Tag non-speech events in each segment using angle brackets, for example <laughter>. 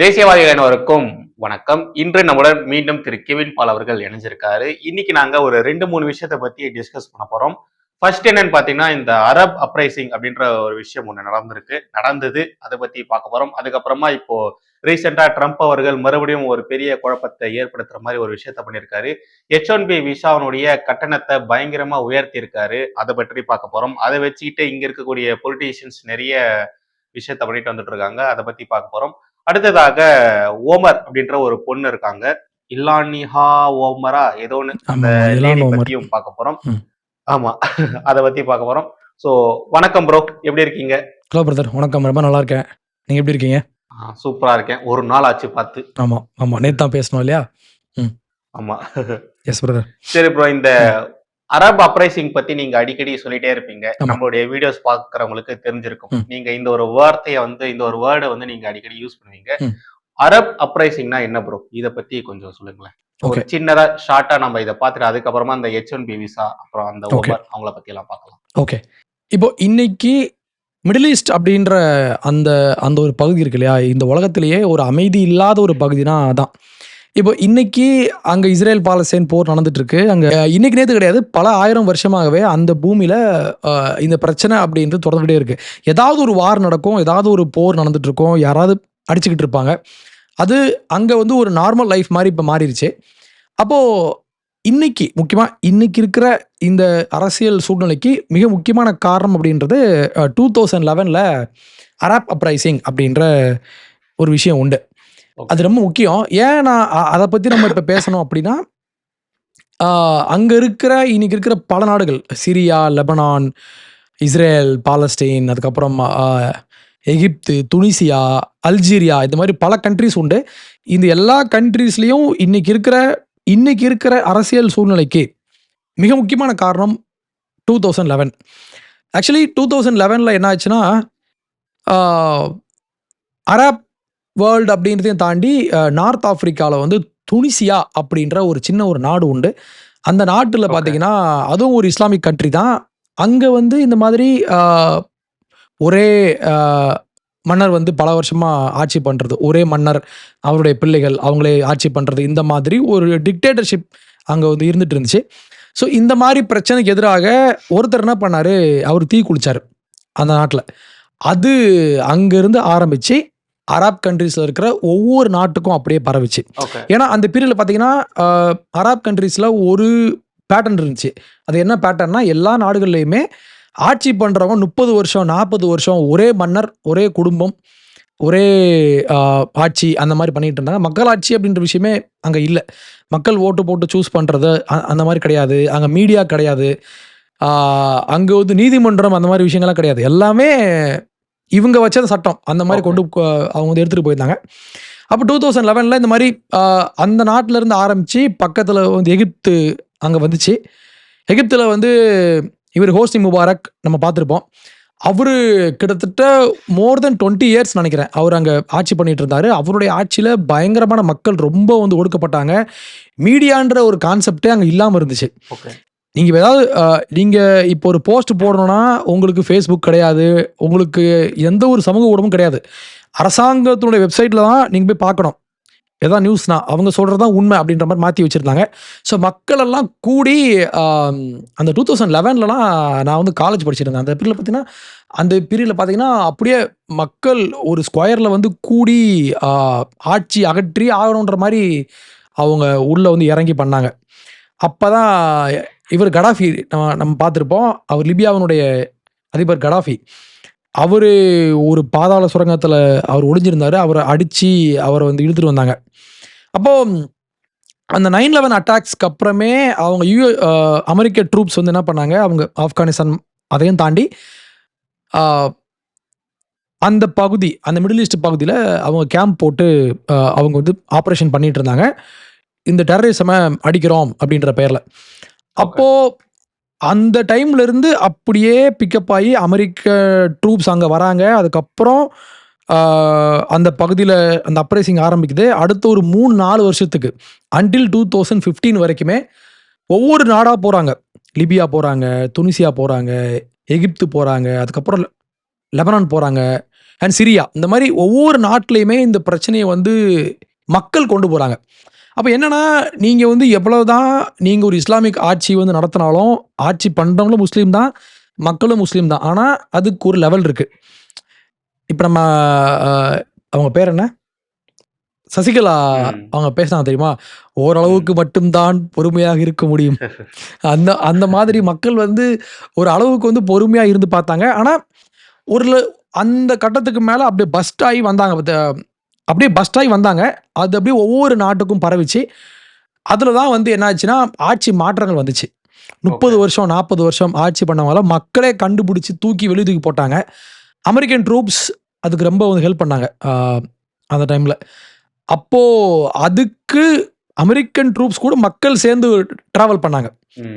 தேசியவாதிகளினருக்கும் வணக்கம். இன்று நம்முடன் மீண்டும் திரு கெவின் பால் அவர்கள் இணைஞ்சிருக்காரு. இன்னைக்கு நாங்க ஒரு ரெண்டு மூணு விஷயத்தை பத்தி டிஸ்கஸ் பண்ண போறோம். ஃபர்ஸ்ட் என்னன்னு பாத்தீங்கன்னா இந்த அரப் அப்ரைசிங் அப்படின்ற ஒரு விஷயம் ஒன்று நடந்திருக்கு. நடந்தது. அதை பத்தி பார்க்க போறோம். அதுக்கப்புறமா இப்போ ரீசெண்டா ட்ரம்ப் அவர்கள் மறுபடியும் ஒரு பெரிய குழப்பத்தை ஏற்படுத்துற மாதிரி ஒரு விஷயத்த பண்ணியிருக்காரு. ஹெச் ஒன் பி விசாவனுடைய கட்டணத்தை பயங்கரமா உயர்த்தி இருக்காரு அதை பற்றி பார்க்க போறோம். அதை வச்சுக்கிட்டு இங்க இருக்கக்கூடிய பொலிட்டீஷியன்ஸ் நிறைய விஷயத்த பண்ணிட்டு வந்துட்டு இருக்காங்க. அதை பத்தி பார்க்க போறோம். அடுத்ததாக ஓமர் அப்படின்ற ஒரு பொண்ணு இருக்காங்க. இல்லானிஹா ஓமரா ஏதோ ஒன்று அந்த ஆமா. பத்தியும் பார்க்க போறோம். ஆமா அதை பத்தி பார்க்க போறோம். சோ வணக்கம் ப்ரோ எப்படி இருக்கீங்க? ஹலோ பிரதர் வணக்கம். ரொம்ப நல்லா இருக்கேன். நீங்கள் எப்படி இருக்கீங்க? சூப்பரா இருக்கேன். ஒரு நாள் ஆச்சு பார்த்து. ஆமாம் ஆமாம் நேற்று தான் பேசணும் இல்லையா? ஆமா. எஸ் பிரதர் சரி ப்ரோ இந்த அரப் அப்ரைசிங் பத்தி நீங்க அடிக்கடி சொல்லிட்டே இருப்பீங்க. நம்மளுடைய வீடியோஸ் பார்க்கறவங்களுக்கு தெரிஞ்சிருக்கும். நீங்க இந்த ஒரு வார்த்தையை வந்து இந்த ஒரு வேர்டை வந்து நீங்க அடிக்கடி யூஸ் பண்ணுவீங்க. அரப் அப்ரைசிங்னா என்ன ப்ரோ இத பத்தி கொஞ்சம் சொல்லுங்களேன். ஒரு சின்னதா ஷார்ட்டா நம்ம இதை பார்த்துட்டு அதுக்கப்புறமா அந்த எச் ஒன் பி விசா அப்புறம் அந்த. ஓமர் அவங்கள பத்தி எல்லாம் பார்க்கலாம். ஓகே. இப்போ இன்னைக்கு மிடில் ஈஸ்ட் அப்படின்ற அந்த அந்த ஒரு பகுதி இருக்கு இல்லையா? இந்த உலகத்திலேயே ஒரு அமைதி இல்லாத ஒரு பகுதினா அதான். இப்போ இன்னைக்கு அங்கே இஸ்ரேல் பாலஸ்தீன் போர் நடந்துட்டு இருக்கு அங்கே இன்னைக்கு நேற்று கிடையாது பல ஆயிரம் வருஷமாகவே அந்த பூமியில் இந்த பிரச்சனை அப்படின்றது தொடர்ந்துகிட்டே இருக்கு. ஏதாவது ஒரு வார் நடக்கும் ஏதாவது ஒரு போர் நடந்துட்டு இருக்கும் யாராவது அடிச்சுக்கிட்டு இருப்பாங்க. அது அங்கே வந்து ஒரு நார்மல் லைஃப் மாதிரி இப்போ மாறிடுச்சு அப்போது இன்னைக்கு முக்கியமாக இன்னைக்கு இருக்கிற இந்த அரசியல் சூழ்நிலைக்கு மிக முக்கியமான காரணம் அப்படின்றது டூ தௌசண்ட் லெவனில் அராப் அப்ரைசிங் அப்படின்ற ஒரு விஷயம் உண்டு. அது ரொம்ப முக்கியம். ஏன் நான் அதை பற்றி நம்ம இப்போ பேசணும் அப்படின்னா அங்கே இருக்கிற இன்னைக்கு இருக்கிற பல நாடுகள் சிரியா லெபனான் இஸ்ரேல் பாலஸ்டீன் அதுக்கப்புறம் எகிப்து துனிசியா அல்ஜீரியா இந்த மாதிரி பல கண்ட்ரிஸ் உண்டு. இந்த எல்லா கண்ட்ரீஸ்லேயும் இன்னைக்கு இருக்கிற இன்னைக்கு இருக்கிற அரசியல் சூழ்நிலைக்கு மிக முக்கியமான காரணம் two thousand eleven actually two thousand லெவனில் என்ன ஆச்சுன்னா அராப் வேர்ல்டு அப்படின்றதையும் தாண்டி நார்த் ஆப்பிரிக்காவில் வந்து துனிசியா அப்படின்ற ஒரு சின்ன ஒரு நாடு உண்டு. அந்த நாட்டில். பார்த்தீங்கன்னா அதுவும் ஒரு இஸ்லாமிக் கண்ட்ரி தான். அங்கே வந்து இந்த மாதிரி ஒரே மன்னர் வந்து பல வருஷமாக ஆட்சி பண்ணுறது ஒரே மன்னர் அவருடைய பிள்ளைகள் அவங்களே ஆட்சி பண்ணுறது இந்த மாதிரி ஒரு டிக்டேட்டர்ஷிப் அங்கே வந்து இருந்துட்டு இருந்துச்சு. ஸோ இந்த மாதிரி பிரச்சனைக்கு எதிராக ஒருத்தர் என்ன பண்ணார்? அவர் தீ குளிச்சார் அந்த நாட்டில். அது அங்கேருந்து ஆரம்பித்து அரப் கண்ட்ரீஸில் இருக்கிற ஒவ்வொரு நாட்டுக்கும் அப்படியே பரவிச்சு. ஏன்னா அந்த பீரியடில் பார்த்தீங்கன்னா அரப் கண்ட்ரீஸில் ஒரு பேட்டர்ன் இருந்துச்சு. அது என்ன பேட்டர்னா எல்லா நாடுகள்லையுமே ஆட்சி பண்ணுறவங்க முப்பது வருஷம் நாற்பது வருஷம் ஒரே மன்னர் ஒரே குடும்பம் ஒரே ஆட்சி அந்த மாதிரி பண்ணிட்டு இருந்தாங்க. மக்களாட்சி அப்படின்ற விஷயமே அங்கே இல்லை. மக்கள் ஓட்டு போட்டு சூஸ் பண்ணுறது அந்த மாதிரி கிடையாது. அங்கே மீடியா கிடையாது. அங்கே வந்து நீதிமன்றம் அந்த மாதிரி விஷயங்கள்லாம் கிடையாது. எல்லாமே இவங்க வச்ச சட்டம். அந்த மாதிரி. கொண்டு அவங்க வந்து எடுத்துகிட்டு போயிருந்தாங்க. அப்போ டூ தௌசண்ட் லெவனில் இந்த மாதிரி அந்த நாட்டுல இருந்து ஆரம்பித்து பக்கத்தில் வந்து எகிப்து அங்கே வந்துச்சு. எகிப்தில் வந்து இவர் ஹோஸ்னி முபாரக் நம்ம பார்த்துருப்போம். அவர் கிட்டத்தட்ட மோர் தென் டுவெண்ட்டி இயர்ஸ் நினைக்கிறேன் அவர் அங்கே ஆட்சி பண்ணிட்டு இருந்தார். அவருடைய ஆட்சியில் பயங்கரமான மக்கள் ரொம்ப வந்து ஒடுக்கப்பட்டாங்க. மீடியான்ற ஒரு கான்செப்டே அங்கே இல்லாமல் இருந்துச்சு. ஓகே. நீங்கள் ஏதாவது நீங்கள் இப்போ ஒரு போஸ்ட் போடணும்னா உங்களுக்கு ஃபேஸ்புக் கிடையாது. உங்களுக்கு எந்த ஒரு சமூக ஊடகமும் கிடையாது. அரசாங்கத்தினுடைய வெப்சைட்டில் தான் நீங்கள் போய் பார்க்கணும். எதாவது நியூஸ்னா அவங்க சொல்கிறது தான் உண்மை அப்படின்ற மாதிரி மாற்றி வச்சுருந்தாங்க. ஸோ மக்களெல்லாம் கூடி அந்த டூ தௌசண்ட் லெவன்லலாம் நான் வந்து காலேஜ் படிச்சிருந்தேன் அந்த பீரியடில் பார்த்தீங்கன்னா அந்த பீரியடில் பார்த்தீங்கன்னா அப்படியே மக்கள் ஒரு ஸ்கொயரில் வந்து கூடி ஆட்சி அகற்றி ஆகணுன்ற மாதிரி அவங்க உள்ளே வந்து இறங்கி பண்ணாங்க. அப்போ தான் இவர் கடாஃபி நம்ம நம்ம பார்த்துருப்போம். அவர் லிபியாவினுடைய அதிபர் கடாஃபி. அவர் ஒரு பாதாள சுரங்கத்தில் அவர் ஒளிஞ்சிருந்தார். அவரை அடித்து அவரை வந்து இழுத்துட்டு வந்தாங்க. அப்போது அந்த நைன் லெவன் அட்டாக்ஸ்க்கு அப்புறமே அவங்க யூ அமெரிக்க ட்ரூப்ஸ் வந்து என்ன பண்ணாங்க? அவங்க ஆப்கானிஸ்தான் அதையும் தாண்டி அந்த பகுதி அந்த மிடில் ஈஸ்ட் பகுதியில் அவங்க கேம்ப் போட்டு அவங்க வந்து ஆப்ரேஷன் பண்ணிகிட்டு இருந்தாங்க. இந்த டெரரிசமை அடிக்கிறோம் அப்படின்ற பேரில் அப்போ அந்த டைம்ல இருந்து அப்படியே பிக்கப் ஆகி அமெரிக்க ட்ரூப்ஸ் அங்கே வராங்க. அதுக்கப்புறம் அந்த பகுதியில் அந்த அப்ரைசிங் ஆரம்பிக்குது. அடுத்த ஒரு மூணு நாலு வருஷத்துக்கு அன்டில் டூ தௌசண்ட் ஃபிஃப்டீன் வரைக்குமே ஒவ்வொரு நாடாக போகிறாங்க லிபியா போகிறாங்க துனிசியா போகிறாங்க எகிப்து போகிறாங்க அதுக்கப்புறம் லெபனான் போகிறாங்க அண்ட் சிரியா. இந்த மாதிரி ஒவ்வொரு நாட்டிலையுமே இந்த பிரச்சனையை வந்து மக்கள் கொண்டு போகிறாங்க அப்போ என்னன்னா நீங்கள் வந்து எவ்வளவுதான் நீங்கள் ஒரு இஸ்லாமிக் ஆட்சி வந்து நடத்தினாலும் ஆட்சி பண்ணுறவங்களும் முஸ்லீம் தான் மக்களும் முஸ்லீம் தான். ஆனால் அதுக்கு ஒரு லெவல் இருக்குது இப்போ நம்ம அவங்க பேர் என்ன? சசிகலா. அவங்க பேசினாங்க தெரியுமா? ஓரளவுக்கு மட்டும்தான் பொறுமையாக இருக்க முடியும். <laughs> அந்த அந்த மாதிரி மக்கள் வந்து ஒரு அளவுக்கு வந்து பொறுமையாக இருந்து பார்த்தாங்க. ஆனால் ஒரு அந்த கட்டத்துக்கு மேலே அப்படியே பஸ்ட் ஆகி வந்தாங்க அப்படியே பஸ்ட் ஆகி வந்தாங்க. அது அப்படியே ஒவ்வொரு நாட்டுக்கும் பரவிச்சு அதில் தான் வந்து என்ன ஆச்சுன்னா ஆட்சி மாற்றங்கள் வந்துச்சு. முப்பது. வருஷம் நாற்பது வருஷம் ஆட்சி பண்ணவங்கள மக்களே கண்டுபிடிச்சி தூக்கி வெளியே தூக்கி போட்டாங்க. அமெரிக்கன் ட்ரூப்ஸ் அதுக்கு ரொம்ப வந்து ஹெல்ப் பண்ணாங்க. அந்த டைமில் அப்போது அதுக்கு அமெரிக்கன் ட்ரூப்ஸ் கூட மக்கள் சேர்ந்து ட்ராவல் பண்ணாங்க.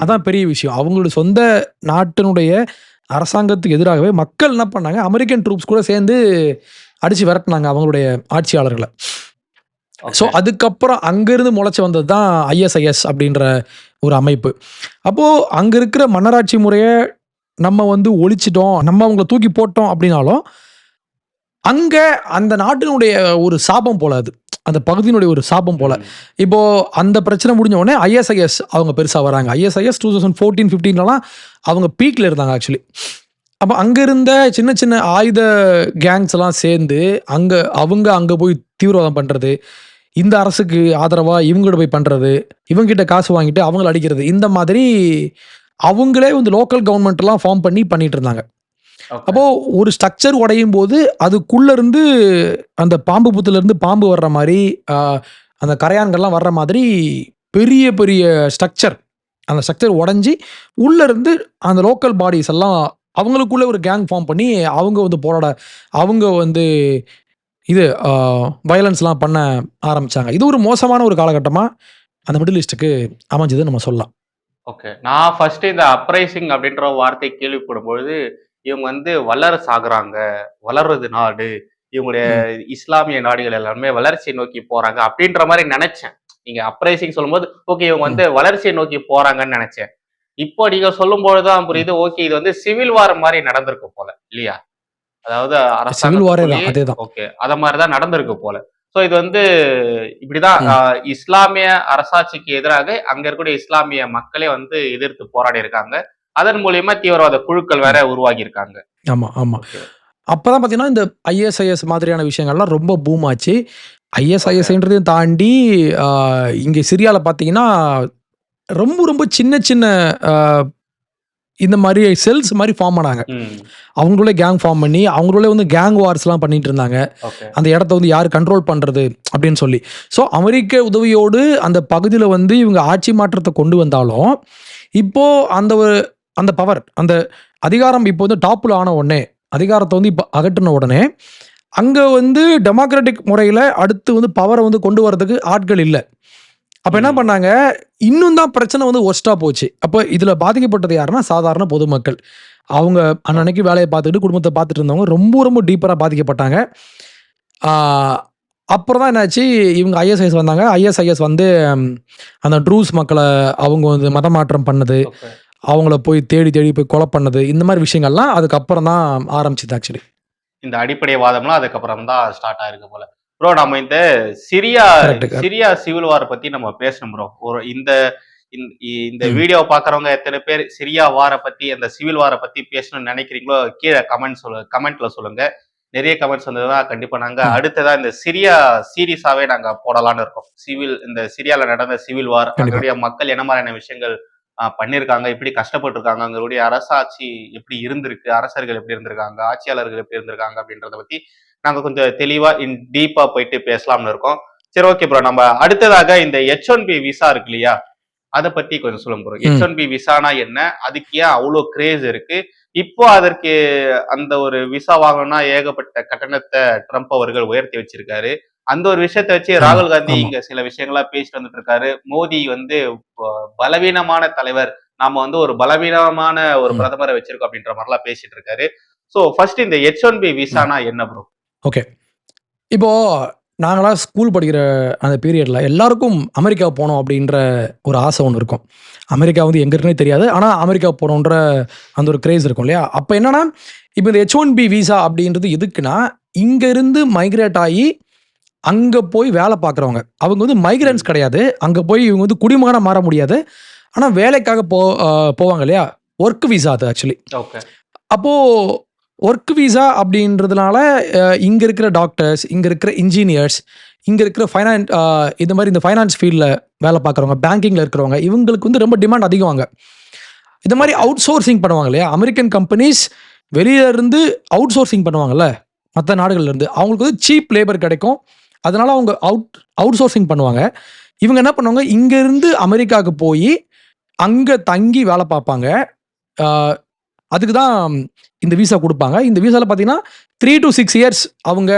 அதான் பெரிய விஷயம். அவங்களுடைய சொந்த நாட்டினுடைய அரசாங்கத்துக்கு எதிராகவே மக்கள் என்ன பண்ணாங்க? அமெரிக்கன் ட்ரூப்ஸ் கூட சேர்ந்து அடிச்சு விரட்டினாங்க அவங்களுடைய ஆட்சியாளர்களை. ஸோ அதுக்கப்புறம் அங்கேருந்து முளைச்சி வந்தது தான் ஐஎஸ்ஐஎஸ் அப்படின்ற ஒரு அமைப்பு. அப்போது அங்கே இருக்கிற மன்னராட்சி முறையை நம்ம வந்து ஒழிச்சிட்டோம் நம்ம அவங்கள தூக்கி போட்டோம் அப்படின்னாலும் அங்கே அந்த நாட்டினுடைய ஒரு சாபம் போல அது. அந்த பகுதியினுடைய ஒரு சாபம் போல. இப்போ அந்த பிரச்சனை முடிஞ்ச உடனே ஐஎஸ்ஐஎஸ் அவங்க பெருசாக வராங்க. ஐஎஸ்ஐஎஸ் டூ தௌசண்ட் ஃபோர்டீன் ஃபிஃப்டீன்லாம் அவங்க பீக்கில் இருந்தாங்க ஆக்சுவலி அப்போ அங்கே இருந்த சின்ன சின்ன ஆயுத கேங்ஸ் எல்லாம் சேர்ந்து அங்கே அவங்க அங்கே போய் தீவிரவாதம் பண்ணுறது இந்த அரசுக்கு ஆதரவாக இவங்ககிட்ட போய் பண்ணுறது இவங்ககிட்ட காசு வாங்கிட்டு அவங்கள அடிக்கிறது இந்த மாதிரி அவங்களே வந்து லோக்கல் கவர்மெண்ட்லாம் ஃபார்ம் பண்ணி பண்ணிட்டு இருந்தாங்க Okay. அப்போ ஒரு ஸ்ட்ரக்சர் உடையும் போது அதுக்குள்ள இருந்து அந்த பாம்பு புத்துல இருந்து பாம்பு வர்ற மாதிரி அந்த கரையான்கள்லாம் வர்ற மாதிரி பெரிய பெரிய ஸ்ட்ரக்சர் அந்த ஸ்ட்ரக்சர் உடஞ்சி உள்ள இருந்து அந்த லோக்கல் பாடிஸ் எல்லாம் அவங்களுக்குள்ள ஒரு கேங் ஃபார்ம் பண்ணி அவங்க வந்து போராட அவங்க வந்து இது வயலன்ஸ்லாம் பண்ண ஆரம்பிச்சாங்க. இது ஒரு மோசமான ஒரு காலகட்டமாக அந்த மிடில் ஈஸ்ட்டுக்கு அமைஞ்சது நம்ம சொல்லலாம். ஓகே நான் ஃபர்ஸ்ட் இந்த அப்ரைசிங் அப்படின்ற வார்த்தை கேள்விப்படும் பொழுது இவங்க வந்து வல்லரசு ஆகுறாங்க. வளர்றது நாடு. இவங்களுடைய இஸ்லாமிய நாடுகள் எல்லாமே வளர்ச்சியை நோக்கி போறாங்க அப்படின்ற மாதிரி நினைச்சேன். நீங்க அப்ரைசிங் சொல்லும்போது ஓகே இவங்க வந்து வளர்ச்சியை நோக்கி போறாங்கன்னு நினைச்சேன். இப்போ நீங்க சொல்லும் பொழுதுதான் புரியுது ஓகே இது வந்து சிவில் வார் மாதிரி நடந்திருக்கு போல இல்லையா? அதாவது தான் ஓகே அத மாதிரிதான் நடந்திருக்கு போல. சோ இது வந்து இப்படிதான் இஸ்லாமிய அரசாட்சிக்கு எதிராக அங்க இருக்கக்கூடிய இஸ்லாமிய மக்களே வந்து எதிர்த்து போராடி இருக்காங்க அதன் மூலியமா தீவிரவாத குழுக்கள் வேற உருவாகி இருக்காங்க ஆமாம் ஆமாம் அப்போ தான் பார்த்தீங்கன்னா இந்த ஐஎஸ்ஐஎஸ் மாதிரியான விஷயங்கள்லாம் ரொம்ப பூம் ஆச்சு ஐஎஸ்ஐஎஸ்ன்றதையும் தாண்டி இங்கே சிரியாவில் பார்த்தீங்கன்னா ரொம்ப ரொம்ப சின்ன சின்ன இந்த மாதிரி செல்ஸ் மாதிரி ஃபார்ம் பண்ணாங்க அவங்களே கேங் ஃபார்ம் பண்ணி அவங்களே வந்து கேங் வார்ஸ்லாம் பண்ணிட்டு இருந்தாங்க. அந்த இடத்த வந்து யார் கண்ட்ரோல் பண்ணுறது அப்படின்னு சொல்லி. ஸோ அமெரிக்க உதவியோடு அந்த பகுதியில் வந்து இவங்க ஆட்சி மாற்றத்தை கொண்டு வந்தாலும் இப்போ அந்த ஒரு அந்த பவர் அந்த அதிகாரம் இப்போ வந்து டாப்பில் ஆன உடனே அதிகாரத்தை வந்து இப்போ அகற்றின உடனே அங்கே வந்து டெமோக்ராட்டிக் முறையில் அடுத்து வந்து பவரை வந்து கொண்டு வரதுக்கு ஆட்கள் இல்லை. அப்போ என்ன. பண்ணாங்க? இன்னும் தான் பிரச்சனை வந்து ஒஸ்ட்டாக போச்சு. அப்போ இதில் பாதிக்கப்பட்டது யாருன்னா சாதாரண பொதுமக்கள். அவங்க அன்னன்னைக்கு வேலையை பார்த்துக்கிட்டு குடும்பத்தை பார்த்துட்டு இருந்தவங்க ரொம்ப ரொம்ப டீப்பராக பாதிக்கப்பட்டாங்க. அப்புறம் தான் என்னாச்சு? இவங்க ஐஎஸ்ஐஎஸ் வந்தாங்க. ஐஎஸ்ஐஎஸ் வந்து அந்த ட்ரூஸ் மக்களை அவங்க வந்து மதமாற்றம் பண்ணது. அவங்கள போய் தேடி தேடி போய் கொலை பண்ணது. இந்த மாதிரி விஷயங்கள்லாம் அதுக்கப்புறம் தான் ஆரம்பிச்சது ஆக்சுவலி இந்த அடிப்படை வாதம்லாம் அதுக்கப்புறம் தான் ஸ்டார்ட் ஆயிருக்கு போல. ப்ரோ நம்ம இந்த சிரியா. சிரியா சிவில் வார் பத்தி நம்ம பேசணும் ப்ரோ ஒரு இந்த இந்த-. வீடியோ பாக்குறவங்க எத்தனை பேர் சிரியா வார பத்தி அந்த சிவில் வார பத்தி பேசணும்னு நினைக்கிறீங்களோ கீழே கமெண்ட் சொல்லு கமெண்ட்ல சொல்லுங்க நிறைய கமெண்ட்ஸ் வந்ததுன்னா கண்டிப்பா நாங்க. அடுத்ததா இந்த சிரியா சீரியஸாவே நாங்க போடலாம்னு இருக்கோம் சிவில் இந்த சிரியால நடந்த சிவில் வார். அங்களுடைய மக்கள் என்ன மாதிரியான விஷயங்கள் ஆஹ், பண்ணிருக்காங்க எப்படி கஷ்டப்பட்டு இருக்காங்க அங்களுடைய அரசாட்சி எப்படி இருந்திருக்கு அரசர்கள் எப்படி இருந்திருக்காங்க ஆட்சியாளர்கள் எப்படி இருந்திருக்காங்க அப்படின்றத பத்தி நாங்க கொஞ்சம் தெளிவா இன் டீப்பா போயிட்டு பேசலாம்னு இருக்கோம். சரி ஓகே ப்ரோ நம்ம அடுத்ததாக இந்த எச் ஒன் பி விசா இருக்கு இல்லையா? அதை பத்தி கொஞ்சம் சொல்லுங்க ப்ரோ. எச் ஒன் பி விசானா என்ன? அதுக்கு ஏன் அவ்வளோ கிரேஸ் இருக்கு? இப்போ அதற்கு அந்த ஒரு விசா வாங்கணும்னா ஏகப்பட்ட கட்டணத்தை ட்ரம்ப் அவர்கள் உயர்த்தி வச்சிருக்காரு. அந்த ஒரு விஷயத்தை வச்சு ராகுல் காந்தி. இங்க சில விஷயங்களா பேசிட்டு வந்துட்டு இருக்காரு. மோடி வந்து பலவீனமான தலைவர். நாம வந்து ஒரு பலவீனமான ஒரு. பிரதமரை வச்சிருக்கோம் அப்படின்ற மாதிரிலாம் பேசிட்டு இருக்காரு. சோ ஃபர்ஸ்ட் இந்த எச் ஒன் பி விசானா என்ன ப்ரோ ஓகே இப்போ நாங்களாம் ஸ்கூல் படிக்கிற அந்த பீரியடில் எல்லாருக்கும் அமெரிக்கா போகணும் அப்படின்ற ஒரு ஆசை ஒன்று இருக்கும். அமெரிக்கா வந்து எங்க இருக்குன்னே தெரியாது. ஆனால் அமெரிக்கா போகணுன்ற அந்த ஒரு கிரேஸ் இருக்கும் இல்லையா? அப்போ என்னன்னா இப்போ இந்த ஹெச் ஒன் பி விசா அப்படின்றது எதுக்குன்னா இங்க இருந்து மைக்ரேட் ஆகி அங்க போய் வேலை பார்க்குறவங்க. அவங்க வந்து மைக்ரன்ஸ் கிடையாது. அங்க போய் இவங்க வந்து குடிமகனா மாற முடியாது. ஆனா வேலைக்காக போ போவாங்க இல்லையா? ஒர்க் விசா அது ஆக்சுவலி ஓகே அப்போ ஒர்க் விசா அப்படின்றதுனால இங்கே இங்க இருக்கிற டாக்டர்ஸ் இங்க இருக்கிற இன்ஜினியர்ஸ் இங்க இருக்கிற ஃபைனான்ஸ் இந்த மாதிரி இந்த ஃபைனான்ஸ் ஃபீல்டில் வேலை பார்க்குறவங்க பேங்கிங்ல இருக்கிறவங்க இவங்களுக்கு வந்து ரொம்ப டிமாண்ட் அதிகமாங்க. இந்த மாதிரி அவுட் சோர்சிங் பண்ணுவாங்க இல்லையா? அமெரிக்கன் கம்பெனிஸ் வெளியில இருந்து அவுட் சோர்சிங் பண்ணுவாங்கல்ல மற்ற நாடுகள்ல இருந்து. அவங்களுக்கு வந்து சீப் லேபர் கிடைக்கும். அதனால அவங்க அவுட் அவுட் சோர்சிங் பண்ணுவாங்க. இவங்க என்ன பண்ணுவாங்க? இங்கேருந்து அமெரிக்காவுக்கு போய் அங்கே தங்கி வேலை பார்ப்பாங்க. அதுக்கு தான் இந்த விசா கொடுப்பாங்க. இந்த விசால பார்த்தீங்கன்னா த்ரீ டு சிக்ஸ் இயர்ஸ் அவங்க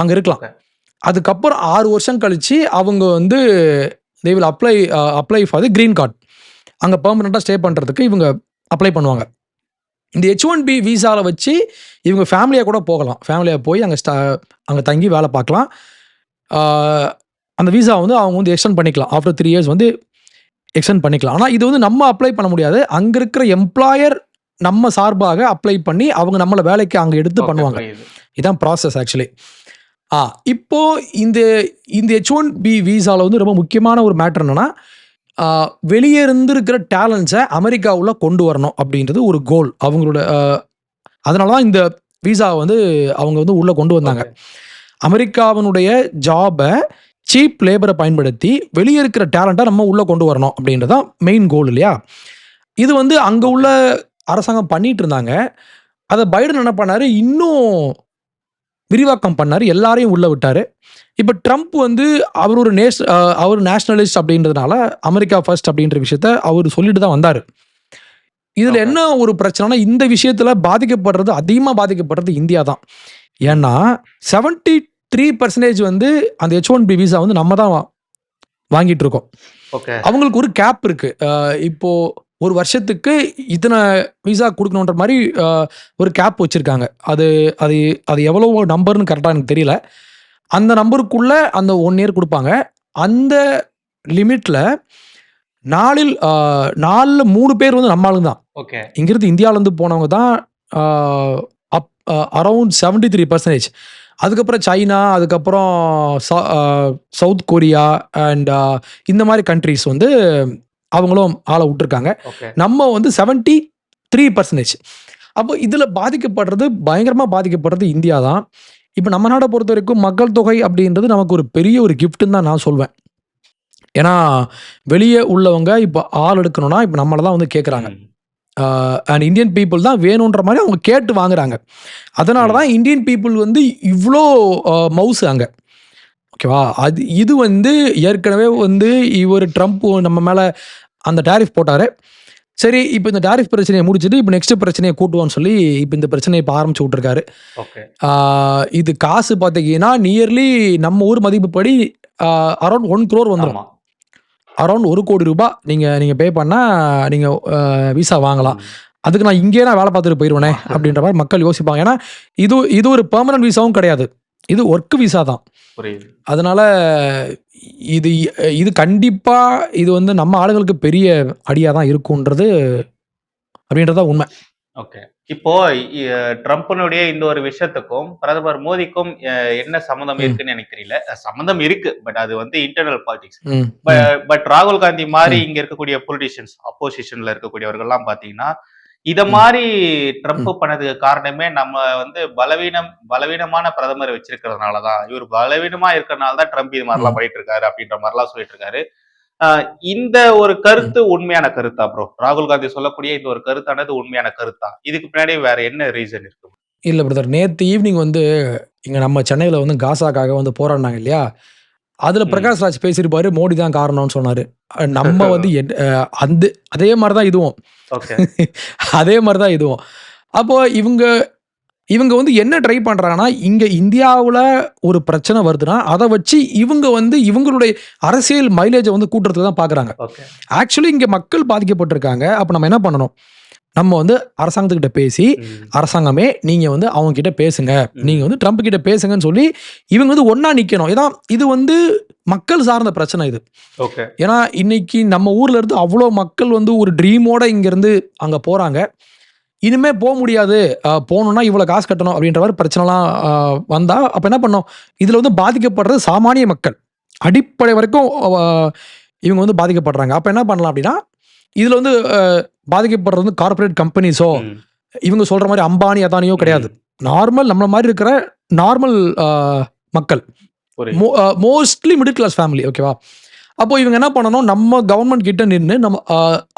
அங்க இருக்கலாம். அதுக்கப்புறம் ஆறு வருஷம் கழிச்சு அவங்க வந்து they will apply apply for the green card அங்கே பெர்மனெண்ட்டாக ஸ்டே பண்ணுறதுக்கு இவங்க அப்ளை பண்ணுவாங்க. இந்த ஹெச் ஒன் பி விசாவில் வச்சு இவங்க ஃபேமிலியாக கூட போகலாம். ஃபேமிலியாக போய் அங்கே ஸ்டா அங்கே தங்கி வேலை பார்க்கலாம். அந்த விசா வந்து அவங்க வந்து எக்ஸ்டெண்ட் பண்ணிக்கலாம். ஆஃப்டர் த்ரீ இயர்ஸ் வந்து எக்ஸ்டெண்ட் பண்ணிக்கலாம். ஆனால் இது வந்து நம்ம அப்ளை பண்ண முடியாது. அங்கே இருக்கிற எம்ப்ளாயர் நம்ம சார்பாக அப்ளை பண்ணி அவங்க நம்மளை வேலைக்கு அங்கே எடுத்து பண்ணுவாங்க. இதான் ப்ராசஸ் ஆக்சுவலி ஆ இப்போ இந்த இந்த ஹெச் ஒன் பி விசாவில் வந்து ரொம்ப முக்கியமான ஒரு மேட்டர் என்னன்னா வெளியே இருந்து இருக்கிற டேலண்ட்ஸை அமெரிக்காவுல கொண்டு வரணும் அப்படின்றது ஒரு கோல் அவங்களோட அதனால தான் இந்த விசா வந்து அவங்க வந்து உள்ளே கொண்டு வந்தாங்க. அமெரிக்காவினுடைய ஜாபை சீப் லேபரை பயன்படுத்தி வெளியே இருக்கிற டேலண்ட்டை நம்ம உள்ளே கொண்டு வரணும் அப்படின்றது தான் மெயின் கோல் இல்லையா? இது வந்து அங்கே உள்ள அரசாங்கம் பண்ணிட்டு இருந்தாங்க. அதை பைடன் என்ன பண்ணாரு? இன்னும் விரிவாக்கம் பண்ணாரு. எல்லாரையும் உள்ள விட்டாரு. இப்போ ட்ரம்ப் வந்து அவர் ஒரு நேஷ் அவர் நேஷனலிஸ்ட் அப்படின்றதுனால அமெரிக்கா ஃபர்ஸ்ட் அப்படின்ற விஷயத்த அவர் சொல்லிட்டு தான் வந்தாரு. இதுல. என்ன ஒரு பிரச்சனைனா இந்த விஷயத்துல பாதிக்கப்படுறது அதிகமா பாதிக்கப்படுறது இந்தியா தான். ஏன்னா செவன்டி த்ரீ பர்சன்டேஜ் வந்து அந்த ஹெச் ஒன் பி விசா வந்து நம்ம தான் வாங்கிட்டு இருக்கோம் அவங்களுக்கு ஒரு கேப் இருக்கு. இப்போ ஒரு வருஷத்துக்கு இத்தனை விசா கொடுக்கணுன்ற மாதிரி ஒரு கேப் வச்சிருக்காங்க. அது அது அது எவ்வளோ நம்பர்னு கரெக்டாக எனக்கு தெரியல. அந்த நம்பருக்குள்ள அந்த ஒன் இயர் கொடுப்பாங்க. அந்த லிமிட்ல நாலில் நாலுல மூணு பேர் வந்து நம்ம ஆளுங்க தான். ஓகே இங்கிருந்து இந்தியாவிலேருந்து போனவங்க தான் up around seventy three percentage அதுக்கப்புறம் சைனா அதுக்கப்புறம் சவுத் கொரியா அண்ட் இந்த மாதிரி கண்ட்ரிஸ் வந்து அவங்களும் ஆளை விட்டுருக்காங்க. நம்ம வந்து செவன்டி த்ரீ பர்சன்டேஜ் அப்போ இதில் பாதிக்கப்படுறது பயங்கரமாக பாதிக்கப்படுறது இந்தியா தான். இப்போ நம்ம நாடை பொறுத்த வரைக்கும் மக்கள் தொகை அப்படின்றது நமக்கு ஒரு பெரிய ஒரு கிஃப்ட்டுன்னு தான் நான் சொல்வேன். ஏன்னா வெளியே உள்ளவங்க இப்போ ஆள் எடுக்கணும்னா இப்போ நம்மளை தான் வந்து கேட்குறாங்க அண்ட் இந்தியன் பீப்புள் தான் வேணுன்ற மாதிரி அவங்க கேட்டு வாங்குறாங்க. அதனால தான் இந்தியன் பீப்புள் வந்து இவ்வளோ மவுஸ் அங்கே. ஓகேவா? அது இது வந்து ஏற்கனவே வந்து இவர் ட்ரம்ப் நம்ம மேலே அந்த டாரிஃப் போட்டார். சரி இப்போ இந்த டாரிஃப் பிரச்சனையை முடிச்சுட்டு இப்போ நெக்ஸ்ட் பிரச்சனையை கூட்டுவோம்னு சொல்லி இப்போ இந்த பிரச்சனையை இப்போ ஆரம்பிச்சு விட்ருக்காரு இது காசு பார்த்தீங்கன்னா நியர்லி நம்ம ஊர் மதிப்புப்படி அரௌண்ட் ஒன் க்ரோர் வந்துடும் அரௌண்ட் ஒரு கோடி ரூபாய் நீங்கள் நீங்கள் பே பண்ணால் நீங்கள் விசா வாங்கலாம். அதுக்கு நான் இங்கேயே நான் வேலை பார்த்துட்டு போயிடுவேனே அப்படின்ற மாதிரி மக்கள் யோசிப்பாங்க. ஏன்னா இது இது ஒரு பெர்மனன்ட் விசாவும் கிடையாது. இது ஒர்க் விசா தான். அதனால இது இது கண்டிப்பா இது வந்து நம்ம ஆளுங்களுக்கு பெரிய அடியா தான் இருக்கும்ன்றது அப்படின்றதா உண்மை. ஓகே. இப்போ ட்ரம்ப்னுடைய இந்த ஒரு விஷயத்துக்கும் பிரதமர் மோடிக்கும் அஹ், என்ன சம்மந்தம். இருக்குன்னு எனக்கு தெரியல. சம்மந்தம் இருக்கு பட் அது வந்து இன்டர்னல் பாலிடிக்ஸ். பட் ராகுல் காந்தி மாதிரி இங்க இருக்கக்கூடிய பொலிட்டிஷியன்ஸ் அப்போசிஷன்ல இருக்கக்கூடியவர்கள் எல்லாம் பாத்தீங்கன்னா இத மாதிரி ட்ரம்ப் பண்ணதுக்கு காரணமே நம்ம வந்து பலவீனம் பலவீனமான பிரதமரை வச்சிருக்கிறதுனாலதான். இவர் பலவீனமா இருக்கிறதுனால தான் ட்ரம்ப் இது மாதிரிலாம் பண்ணிட்டு இருக்காரு அப்படின்ற மாதிரிலாம் சொல்லிட்டு இருக்காரு. இந்த ஒரு கருத்து உண்மையான கருத்தா ப்ரோ ராகுல் காந்தி சொல்லக்கூடிய இந்த ஒரு கருத்தானது உண்மையான கருத்தா? இதுக்கு பின்னாடி வேற என்ன ரீசன் இருக்கு? இல்ல பிரதர் நேத்து ஈவினிங் வந்து இங்க நம்ம சென்னையில வந்து காசாக்காக வந்து போராடினாங்க இல்லையா? அதுல. பிரகாஷ் ராஜ் பேசியிருப்பாரு மோடி தான் காரணம்னு சொன்னாரு. நம்ம <laughs> வந்து அந்த அதே மாதிரி தான் இதுவும் <laughs> அதே மாதிரி தான் இதுவும். அப்போ இவங்க இவங்க வந்து என்ன ட்ரை பண்றாங்கன்னா இங்க இந்தியாவுல ஒரு பிரச்சனை வருதுன்னா அதை வச்சு இவங்க வந்து இவங்களுடைய அரசியல் மைலேஜை வந்து கூட்டுறதுக்கு தான் பாக்குறாங்க. ஓகே ஆக்சுவலி இங்க மக்கள் பாதிக்கப்பட்டிருக்காங்க. அப்ப நம்ம என்ன பண்ணணும்? நம்ம வந்து அரசாங்கத்துக்கிட்ட பேசி அரசாங்கமே நீங்க வந்து அவங்க கிட்ட பேசுங்க. ம். நீங்க வந்து ட்ரம்ப் கிட்ட பேசுங்கன்னு சொல்லி இவங்க வந்து ஒண்ணா நிக்கணும். ஏன்னா இது வந்து மக்கள் சார்ந்த பிரச்சனை இது. ஓகே ஏன்னா இன்னைக்கு நம்ம ஊர்ல இருந்து அவ்வளோ மக்கள் வந்து ஒரு ட்ரீமோட இங்க இருந்து அங்க போறாங்க. இனிமே போ முடியாது. போணும்னா இவ்வளோ காசு கட்டணும் அப்படின்ற மாரி பிரச்சனைலாம் அ வந்தா, அப்ப என்ன பண்ணோம்? இதுல வந்து பாதிக்கப்படுறது சாமானிய மக்கள். அடிப்படை வரைக்கும் இவங்க வந்து பாதிக்கப்படுறாங்க. அப்ப என்ன பண்ணலாம் அப்படின்னா, இதுல வந்து பாதிக்கப்படுறது வந்து கார்ப்பரேட் கம்பெனிஸோ. இவங்க சொல்ற மாரி அம்பானி, அதானியோ கிடையாது. நார்மல் நம்மள மாரி இருக்கிற நார்மல் மக்கள். மோஸ்ட்லி மிடில் கிளாஸ் ஃபேமிலி ஓகேவா? அப்போ இவங்க என்ன பண்ணணும், நம்ம கவர்ன்மெண்ட் கிட்ட நின்னு நம்ம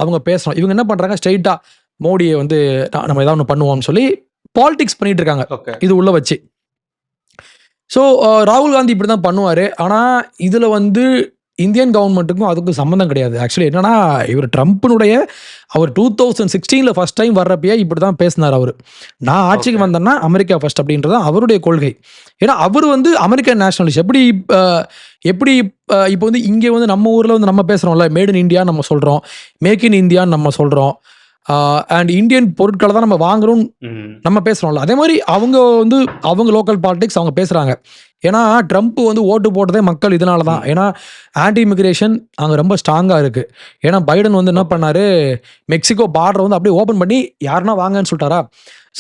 அவங்க பேசணும். இவங்க என்ன பண்றாங்க, ஸ்ட்ரெய்ட்டா மோடிய வந்து நம்ம ஏதாவது ஒண்ணு பண்ணுவோம்னு சொல்லி பாலிடிக்ஸ் பண்ணிட்டு இருக்காங்க. இது உள்ள வச்சு. ஸோ ராகுல் காந்தி இப்படி தான் பண்ணுவாரு. ஆனா, இதுல வந்து இந்தியன் கவர்ன்மெண்ட்டுக்கும் அதுக்கும் சம்மந்தம் கிடையாது. ஆக்சுவலி என்னன்னா, இவரு ட்ரம்ப்னுடைய அவர் 2016ல ஃபர்ஸ்ட் டைம் வர்றப்பயே இப்படி தான் பேசினாரு அவரு. நான் ஆட்சிக்கு. வந்தேன்னா அமெரிக்கா ஃபர்ஸ்ட் அப்படின்றது அவருடைய கொள்கை. ஏன்னா, அவரு வந்து அமெரிக்கன் நேஷனலிஸ்ட். எப்படி எப்படி இப்போ வந்து இங்க வந்து நம்ம ஊர்ல வந்து நம்ம பேசுறோம்ல, மேட் இன் இண்டியான்னு நம்ம சொல்றோம். மேக் இன் இந்தியான்னு நம்ம சொல்றோம். அண்ட் இந்தியன் பொருட்கள தான் நம்ம வாங்குறோம்னு ம். நம்ம பேசுறோம்ல. அதே மாரி அவங்க வந்து அவங்க லோக்கல் பாலிடிக்ஸ் அவங்க பேசுறாங்க. ஏன்னா, ட்ரம்ப் வந்து ஓட்டு போட்டதே மக்கள் இதனால தான். ஏன்னா, ஆன்டி இமிகிரேஷன் அங்க ரொம்ப ஸ்ட்ராங்கா இருக்கு. ஏன்னா, பைடன் வந்து என்ன. பண்ணாரு, மெக்சிகோ பார்டர வந்து அப்படியே ஓப்பன் பண்ணி யாருன்னா வாங்கன்னு சொல்ட்டாரா?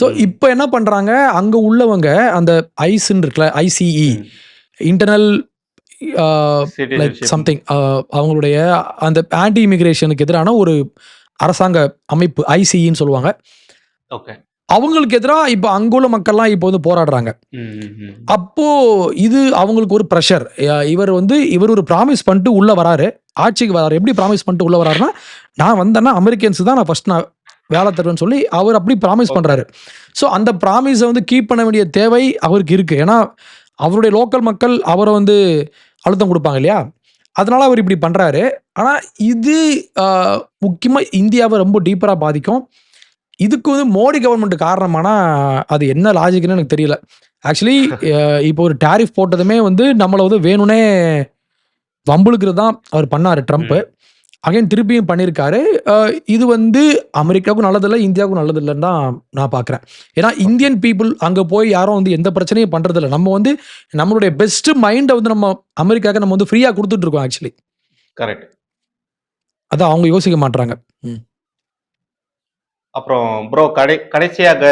ஸோ. இப்ப என்ன பண்றாங்க, அங்க உள்ளவங்க அந்த ஐஸ்ன்னு இருக்குல்ல, ஐசிஇ. Internal like. சம்திங் அவங்களுடைய அந்த ஆன்டி இமிகிரேஷனுக்கு எதிரான ஒரு அரசாங்க அமைப்பு ஐசிஇன்னு சொல்லுவாங்க. ஓகே. அவங்களுக்கு எதிரா இப்ப அங்க உள்ள மக்கள்லாம் இப்போ வந்து போராடுறாங்க. அப்போ இது அவங்களுக்கு ஒரு பிரஷர். இவர் வந்து இவர் ஒரு ப்ராமிஸ் பண்ணிட்டு உள்ள வராரு. ஆட்சிக்கு வராரு. எப்படி ப்ராமிஸ் பண்ணிட்டு உள்ள வராருன்னா, நான் வந்தேன்னா அமெரிக்கன்ஸ்க்கு தான் நான் ஃபர்ஸ்ட் நான் வேலை தருவேன்னு சொல்லி அவர் அப்படி ப்ராமிஸ் ஓகே. பண்றாரு. ஸோ, அந்த ப்ராமிஸ வந்து கீப் பண்ண வேண்டிய தேவை அவருக்கு இருக்கு. ஏன்னா, அவருடைய லோக்கல் மக்கள் அவர வந்து அழுத்தம் குடுப்பாங்க இல்லையா? அதனால அவர் இப்படி பண்றாரு. ஆனா, இது அ முக்கியமா இந்தியாவ ரொம்ப டீப்பரா பாதிக்கும். இதுக்கு வந்து மோடி கவர்ன்மெண்ட் காரணமானா, அது என்ன லாஜிக்ன்னு எனக்கு தெரியல. ஆக்சுவலி இப்போ ஒரு டாரிஃப் போட்டதுமே வந்து நம்மள வந்து வேணும்னே வம்பிழுக்கிறது தான் அவர் பண்ணாரு ட்ரம்ப். ம். அகைன் திருப்பியும் பண்ணியிருக்காரு. இது வந்து அமெரிக்காவுக்கும் நல்லதில்ல, இந்தியாவுக்கும் நல்லதில்லன்னு தான் நான் பார்க்குறேன். ஏன்னா. இந்தியன் பீப்பிள் அங்க போய் யாரும் வந்து எந்த பிரச்சனையும் பண்றதில்ல. நம்ம வந்து நம்மளுடைய பெஸ்ட் மைண்ட வந்து நம்ம அமெரிக்காவுக்கு நம்ம வந்து ஃப்ரீயா குடுத்துட்டு இருக்கோம் ஆக்சுவலி. கரெக்ட். அதான் அவங்க யோசிக்க மாட்றாங்க. ம். அப்புறம் ப்ரோ கடை கடைசியாக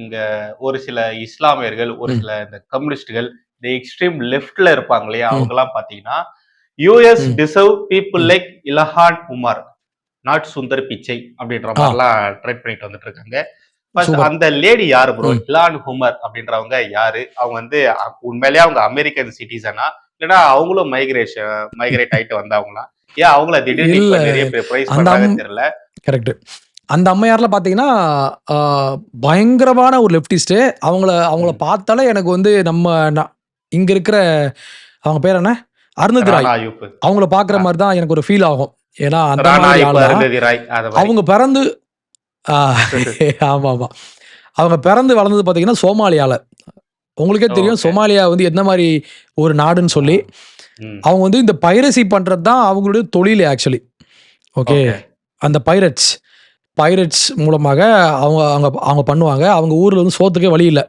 இங்க ஒரு சில இஸ்லாமியர்கள், ஒரு. சில இந்த கம்யூனிஸ்ட்கள், இந்த எக்ஸ்ட்ரீம் லெஃப்ட்ல இருப்பாங்க இல்லையா? ம். அவங்கலாம் பார்த்தீங்கன்னா, US. Deserve people. Like Ilhan Omar, not Sundar Pichai அப்படின்ற. மாரிலாம் ட்ரை பண்ணிட்டு வந்துட்டு இருக்காங்க. அந்த லேடி யாரு ப்ரோ? இலான் உமர் அப்படின்றவங்க யாரு? அவங்க வந்து உண்மையிலேயே அவங்க அமெரிக்கன் சிட்டிசனா? இல்லன்னா அவங்களும் மைக்ரேஷன் மைக்ரேட் ஆயிட்டு வந்தவங்களா? ஏன் அவங்கள திடீர்னு தெரியல. கரெக்ட். அந்த அம்மையார்லாம் பார்த்தீங்கன்னா, அ பயங்கரமான ஒரு லெஃப்டிஸ்ட். அவங்கள அவங்கள. பார்த்தாலே எனக்கு வந்து நம்ம இங்க இருக்கிற அவங்க பேர் என்ன? அருந்ததி ராய். அவங்கள பார்க்குற ஆ. மாரி தான் எனக்கு ஒரு ஃபீல் ஆகும். ஏன்னா, அந்த மாதிரி. அவங்க பிறந்து ஆ <laughs> ஆமாமா. அவங்க பிறந்து வளர்ந்தது பார்த்தீங்கன்னா, சோமாலியால. உங்களுக்கே தெரியும். சோமாலியா வந்து எந்த மாரி ஒரு நாடுன்னு. சொல்லி. அவங்க வந்து இந்த பைரசி பண்றது தான் அவங்களுடைய தொழிலே ஆக்சுவலி. ஓகே. அந்த பைரட்ஸ் பைரட்ஸ் மூலமாக அவங்க அவங்க அவங்க பண்ணுவாங்க. அவங்க ஊர்ல வந்து சோத்துக்கே வழி இல்ல.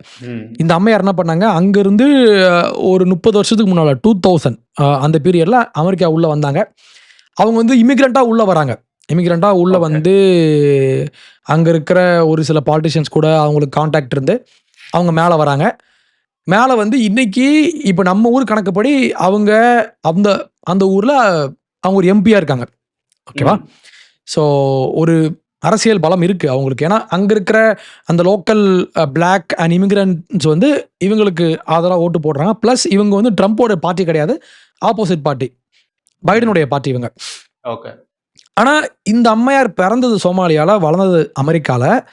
இந்த அம்மையார் என்ன பண்ணாங்க, அங்கருந்து ஒரு 30 வருஷத்துக்கு முன்னால 2000 அ அந்த பீரியட்ல அமெரிக்கா உள்ள வந்தாங்க. அவங்க வந்து இமிகிரன்ட்டா உள்ள வராங்க. இமிகிரன்ட்டா உள்ள. வந்து அங்க இருக்கிற ஒரு சில பாலிட்டிஷியன்ஸ் கூட அவங்களுக்கு கான்டாக்ட் இருந்து, அவங்க மேல வராங்க. மேல வந்து இன்னைக்கு இப்ப நம்ம ஊர் கணக்குப்படி அவங்க அந்த அந்த ஊர்ல அவங்க ஒரு எம்பியா இருக்காங்க. ஓகேவா? ஸோ ஒரு அரசியல் பலம் இருக்கு அவங்களுக்கு. ஏன்னா, அங்க இருக்கிற அந்த லோக்கல் பிளாக் அண்ட் இமிகிரண்ட்ஸ் வந்து இவங்களுக்கு ஆதரவா ஓட்டு போடுறாங்க. பிளஸ் இவங்க வந்து ட்ரம்போட பார்ட்டி கிடையாது. Opposite party. பைடனுடைய பார்ட்டி இவங்க. ஓகே. ஆனா, இந்த அம்மையார் பிறந்தது சோமாலியால, வளர்ந்தது அமெரிக்கால.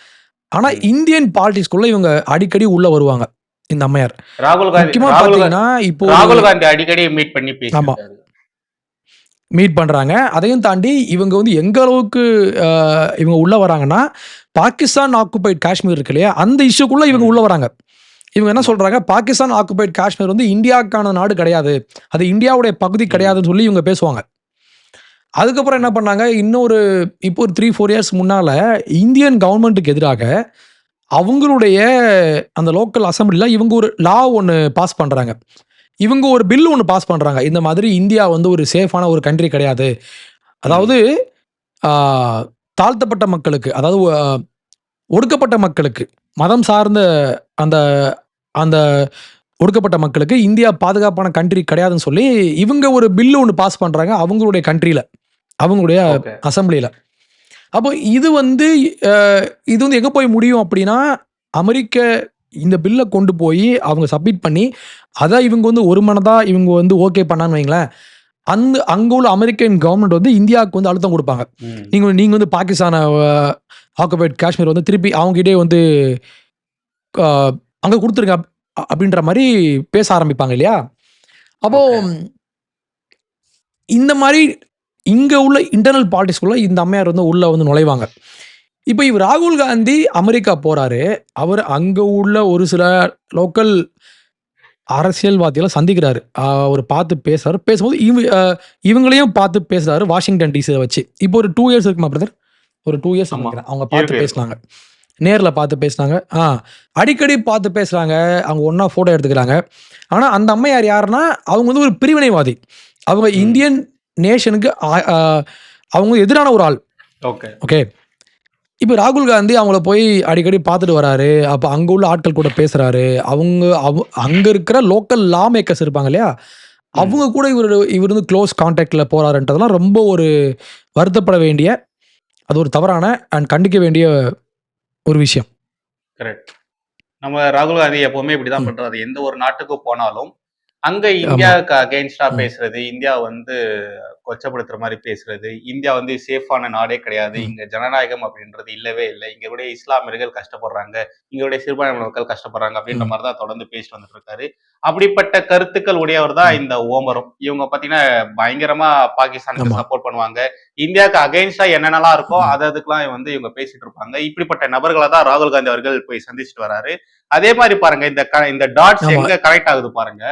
ஆனா, ம். இந்தியன் பாலிடிக்ஸ்குள்ள இவங்க அடிக்கடி உள்ள வருவாங்க. இந்த அம்மையார். ராகுல் காந்தி முக்கியமா ராகுல் இப்போ ராகுல் காந்தி அடிக்கடி மீட் பண்ணி ஆமா. மீட் பண்றாங்க. அதையும் தாண்டி இவங்க வந்து எங்க அளவுக்கு இவங்க உள்ள வராங்கன்னா, பாகிஸ்தான் ஆக்குபைட் காஷ்மீர் இருக்கு இல்லையா? அந்த இஷ்யூக்குள்ள இவங்க. உள்ள வராங்க. இவங்க என்ன ஆமா. சொல்றாங்க, பாகிஸ்தான் ஆக்குபைட் காஷ்மீர் வந்து இந்தியாக்கான நாடு கிடையாது. அது இந்தியாவுடைய பகுதி. கிடையாதுன்னு சொல்லி இவங்க பேசுவாங்க. அதுக்கப்புறம் என்ன. பண்ணாங்க, இன்னொரு இப்போ ஒரு 3, 4 இயர்ஸ் முன்னால இந்தியன் கவர்ன்மென்ட்க்கு எதிராக அவங்களுடைய அந்த லோக்கல் அசெம்பிளில இவங்க ஒரு லா ஒண்ணு பாஸ் பண்றாங்க. இவங்க ஒரு பில் ஒண்ணு பாஸ் பண்றாங்க. இந்த மாதிரி இந்தியா வந்து ஒரு சேஃபான ஒரு கண்ட்ரி கிடையாது. அதாவது தாழ்த்தப்பட்ட மக்களுக்கு அதாவது ஒடுக்கப்பட்ட மக்களுக்கு மதம் சார்ந்த அந்த அந்த ஒடுக்கப்பட்ட மக்களுக்கு இந்தியா பாதுகாப்பான கண்ட்ரி கிடையாதுன்னு சொல்லி இவங்க ஒரு பில்லு ஒன்று பாஸ் பண்ணுறாங்க அவங்களுடைய கண்ட்ரியில் அவங்களுடைய அசம்பிளியில் அப்போ இது வந்து இது வந்து எங்கே போய் முடியும் அப்படின்னா அமெரிக்க இந்த பில்லை கொண்டு போய் அவங்க சப்மிட் பண்ணி அதை இவங்க வந்து ஒரு மனதாக இவங்க வந்து ஓகே பண்ணான்னு வைங்களேன். அந்த அங்கே உள்ள அமெரிக்கன் கவர்மெண்ட் வந்து இந்தியாவுக்கு வந்து அழுத்தம் கொடுப்பாங்க. நீங்கள் நீங்கள் வந்து பாகிஸ்தானை ஆக்குபைட் காஷ்மீர் வந்து திருப்பி அவங்ககிட்டே வந்து அங்கே கொடுத்துருங்க அப்- அப்படின்ற மாதிரி பேச ஆரம்பிப்பாங்க இல்லையா? அப்போ இந்த மாதிரி இங்கே உள்ள இன்டர்னல் பாலிட்டிக்ஸ்குள்ள இந்த அம்மையார் வந்து உள்ளே வந்து நுழைவாங்க. இப்போ இவர் ராகுல் காந்தி அமெரிக்கா போறாரு. அவர் அங்கே உள்ள ஒரு சில லோக்கல் அரசியல்வாதிகளை சந்திக்கிறாரு. அவர் பார்த்து பேசுறாரு. பேசும்போது இவ இவங்களையும் பார்த்து பேசுறாரு வாஷிங்டன் டிசியை வச்சு. இப்போ ஒரு டூ இயர்ஸ் இருக்குமா பிரதர் ஒரு டூ இயர்ஸ் அவங்க பார்த்து. பேசினாங்க. நேரில் பார்த்து பேசினாங்க. ஆ அடிக்கடி பார்த்து பேசுகிறாங்க அவங்க ஒன்றா ஃபோட்டோ எடுத்துக்கிறாங்க. ஆனால் அந்த அம்மையார் யாருன்னா அவங்க வந்து ஒரு பிரிவினைவாதி. அவங்க. இந்தியன் நேஷனுக்கு அவங்க எதிரான ஒரு ஆள். ஓகே. ஓகே. இப்போ ராகுல் காந்தி அவங்கள போய் அடிக்கடி பார்த்துட்டு வராரு. அப்போ அங்கே உள்ள ஆட்கள் கூட பேசுகிறாரு அவங்க அவ அங்கே இருக்கிற லோக்கல் லா மேக்கர்ஸ் இருப்பாங்க இல்லையா? அவங்க கூட இவர் இவர் வந்து க்ளோஸ் கான்டாக்டில் போகிறாருன்றதெல்லாம் ரொம்ப ஒரு வருத்தப்பட வேண்டிய அது ஒரு தவறான அண்ட் கண்டிக்க வேண்டிய ஒரு விஷயம். கரெக்ட் நம்ம ராகுல் காந்தி எப்பவுமே இப்படிதான் ம். பண்றாரு. எந்த ஒரு நாட்டுக்கு போனாலும் அங்க இந்தியாவுக்கு அகைன்ஸ்டா ம். பேசுறது இந்தியா வந்து கொச்சப்படுத்துற மாதிரி பேசுறது இந்தியா வந்து சேஃபான நாடே கிடையாது. இங்க ஜனநாயகம் அப்படின்றது இல்லவே இல்லை இங்க கூட இஸ்லாமியர்கள் கஷ்டப்படுறாங்க இங்களுடைய சிறுபான்மை மக்கள் கஷ்டப்படுறாங்க அப்படின்ற. மாதிரி தான் தொடர்ந்து பேசிட்டு வந்துட்டு இருக்காரு அப்படிப்பட்ட கருத்துக்கள் உடையவர் தான். இந்த ஓமரும் இவங்க பாத்தீங்கன்னா பயங்கரமா பாகிஸ்தானுக்கு. சப்போர்ட் பண்ணுவாங்க இந்தியாவுக்கு அகைன்ஸ்டா என்னென்னலாம் இருக்கோ. அது அதுக்கெல்லாம் வந்து இவங்க பேசிட்டு இருப்பாங்க இப்படிப்பட்ட நபர்களை தான் ராகுல் காந்தி அவர்கள் போய் சந்திச்சுட்டு வராரு அதே மாதிரி பாருங்க இந்த இந்த டாட்ஸ். எங்க கனெக்ட் ஆகுது பாருங்க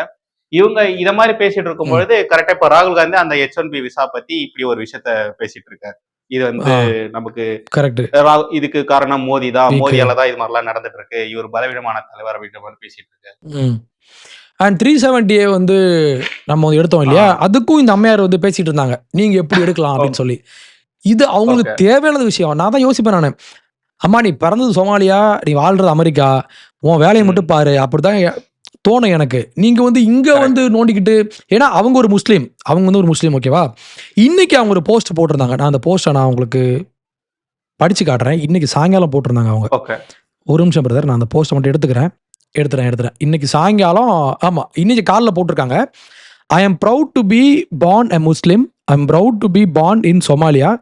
இவங்க இத மாதிரி பேசிட்டு இருக்கும். பொழுது கரெக்டா இப்ப ராகுல் காந்தி அந்த எச் ஒன் பி விசா பத்தி இப்படி ஒரு விஷயத்த பேசிட்டு இருக்காரு. இது வந்து நமக்கு கரெக்ட் இதுக்கு காரணம் மோடி தான். மோடியால தான் இது மாதிரிலாம் நடந்துட்டு இருக்கு. இவர் பலவீனமான தலைவர் அப்படின்ற மாதிரி பேசிட்டு இருக்காரு. அண்ட் த்ரீ செவன்ட்டியை வந்து நம்ம எடுத்தோம் இல்லையா? அதுக்கும் இந்த அம்மையார் வந்து பேசிட்டு இருந்தாங்க. நீங்க எப்படி எடுக்கலாம் அப்படின்னு சொல்லி. இது அவங்களுக்கு ஓகே. தேவையானது விஷயம். நான் தான் யோசிப்பேன் நான். அம்மா நீ பிறந்தது சோமாலியா? நீ வாழ்றது அமெரிக்கா. உன் வேலையை மட்டும் பாரு. அப்படிதான் தோணும் எனக்கு. நீங்க வந்து இங்க வந்து நோண்டிக்கிட்டு ஏன்னா அவங்க ஒரு முஸ்லீம். அவங்க வந்து ஒரு முஸ்லீம் ஓகேவா இன்னைக்கு அவங்க ஒரு போஸ்ட் போட்டிருந்தாங்க. நான் அந்த போஸ்ட்டை நான் உங்களுக்கு படிச்சு காட்டுறேன். இன்னைக்கு சாயங்காலம் போட்டிருந்தாங்க அவங்க. ஓகே ஒரு நிமிஷம் பிரதர் நான் அந்த போஸ்ட்டை மட்டும் எடுத்துக்கிறேன். எடுத்துறேன் எடுத்துறேன். இன்னைக்கு சாயங்காலம் ஆமாம் இன்னைக்கு காலைல போட்டிருக்காங்க. I am proud to be born a Muslim I am proud to be born in Somalia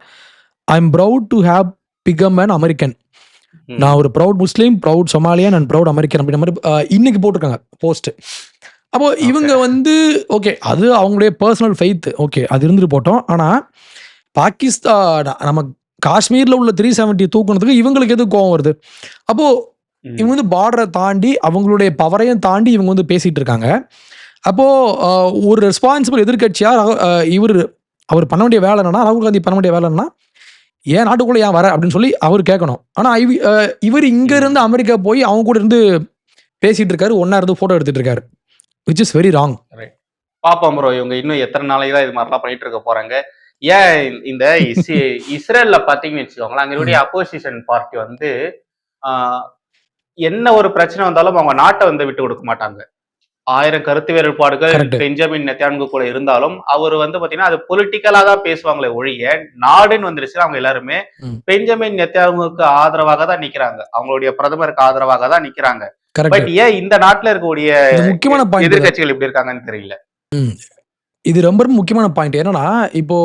I am proud to have become an American நான் ஒரு proud Muslim proud Somalian and proud American அப்படின்ற மாதிரி இன்னைக்கு போட்டிருக்காங்க post அப்போ இவங்க வந்து okay அது அவங்களுடைய பர்சனல் ஃபெய்த் ஓகே அது இருந்துட்டு போட்டோம். ஆனால் பாகிஸ்தான் நம்ம காஷ்மீரில் உள்ள த்ரீ செவன்ட்டி தூக்குனதுக்கு இவங்களுக்கு எது கோவம் வருது? அப்போ இவங்க வந்து பார்டரை தாண்டி அவங்களுடைய பவரையும் தாண்டி இவங்க வந்து பேசிட்டு இருக்காங்க. அப்போ ஒரு ரெஸ்பான்சிபிள் எதிர்கட்சியா இவர் அவர் பண்ண வேண்டிய வேலை என்னன்னா ராகுல் காந்தி பண்ண வேண்டிய வேலை என்னன்னா ஏன் நாட்டுக்குள்ள ஏன் வர அப்படின்னு சொல்லி அவர் கேட்கணும். ஆனா இவ- அஹ், இவர் இங்க ம். இருந்து அமெரிக்கா போய் அவங்க கூட இருந்து பேசிட்டு இருக்காரு ஒன்னா இருந்து போட்டோ எடுத்துட்டு இருக்காரு. Which is very wrong. பாப்போம் ப்ரோ இவங்க இன்னும் எத்தனை நாளைக்கு தான் இது மாதிரிலாம் பண்ணிட்டு இருக்க போறாங்க. ஏன் இந்த இஸ்- இஸ்ரேல்ல பாத்தீங்கன்னு வச்சுக்கோங்களேன் அங்களுடைய அப்போசிஷன் பார்ட்டி வந்து என்ன ஒரு பிரச்சனை வந்தாலும் அவங்க நாட்டை வந்து விட்டு கொடுக்க மாட்டாங்க. ஆயிரம் கருத்து வேறுபாடுகள் பெஞ்சமின் நெத்தான்கு கூட இருந்தாலும் அவர் வந்து பாத்தீங்கன்னா அது பொலிட்டிக்கலா தான் பேசுவாங்களே ஒழிய நாடுன்னு வந்துருச்சு அவங்க எல்லாருமே. பெஞ்சமின் நெத்தான்குக்கு ஆதரவாக தான் நிக்கிறாங்க. அவங்களுடைய பிரதமருக்கு ஆதரவாக தான் நிக்கிறாங்க. பட் ஏன் இந்த நாட்டுல இருக்கக்கூடிய முக்கியமான பாயிண்ட் எதிர்கட்சிகள் இப்படி இருக்காங்கன்னு தெரியல. இது ரொம்ப ரொம்ப முக்கியமான பாயிண்ட் என்னன்னா இப்போ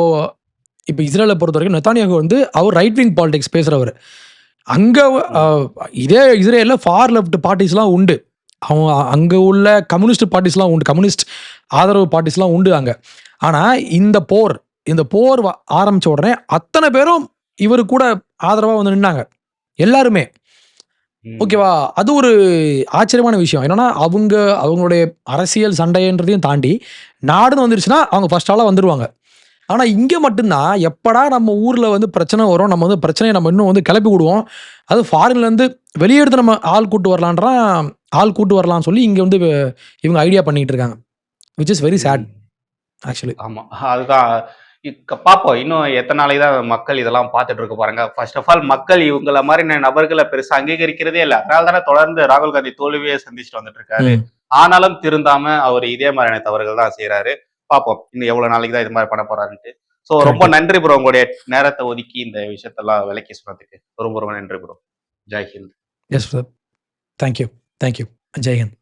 இப்போ இஸ்ரேலை பொறுத்த வரைக்கும் நெத்தானியாகு வந்து அவர் ரைட் விங் பாலிடிக்ஸ் பேசுறவர். அங்க இதே இஸ்ரேல்ல ஃபார் லெஃப்ட் பார்ட்டிஸ்லாம் உண்டு. அவங்க அங்க உள்ள கம்யூனிஸ்ட் பார்ட்டிஸ்லாம் உண்டு. கம்யூனிஸ்ட் ஆதரவு பார்ட்டிஸ்லாம் உண்டு அங்க. ஆனா இந்த போர் இந்த போர் ஆரம்பிச்ச உடனே அத்தனை பேரும் இவரு கூட ஆதரவா வந்து நின்னாங்க. எல்லாருமே. ஓகேவா? அது ஒரு ஆச்சரியமான விஷயம். என்னன்னா அவங்க அவங்களுடைய அரசியல் சண்டைன்றதையும் தாண்டி நாடுன்னு வந்துருச்சுன்னா அவங்க ஃபர்ஸ்ட் ஆளாக வந்துருவாங்க. ஆனா இங்க மட்டும்தான் எப்படா நம்ம ஊர்ல வந்து பிரச்சனை வரும் நம்ம வந்து பிரச்சனையை நம்ம இன்னும் வந்து கிளப்பி விடுவோம் அது ஃபாரின்ல இருந்து வெளியே எடுத்து நம்ம ஆள் கூட்டு வரலான்றா ஆள் கூட்டு வரலாம்னு சொல்லி இங்க வந்து இவங்க ஐடியா பண்ணிட்டு இருக்காங்க which is very sad. Actually ஆமா அதுதான் பார்ப்போம். இன்னும் எத்தன நாளைக்கு தான் மக்கள் இதெல்லாம் பார்த்துட்டு இருக்க போறாங்க. ஃபர்ஸ்ட் ஆஃப் ஆல் மக்கள் இவங்கள மாரியான நபர்கள பெருசா அங்கீகரிக்கிறதே இல்ல. அதனால தானே தொடர்ந்து ராகுல் காந்தி தோல்வியே சந்திச்சுட்டு வந்துட்டு இருக்காரு. ஆனாலும் திருந்தாம அவரு இதே மாரியான தவறுகள் தான் செய்றாரு. பார்ப்போம். இன்னும் எவ்வளவு நாளைக்கு தான் இது மாரி பண்ண போறாருன்ட்டு. ஸோ ரொம்ப. நன்றி ப்ரோ. உங்களுடைய நேரத்த ஒதுக்கி இந்த விஷயத்தெல்லாம் விளக்கி சொன்னதுக்கு. ரொம்ப ரொம்ப நன்றி bro. Jai Hind. Yes brother. Thank you. Thank you. Jai Hind.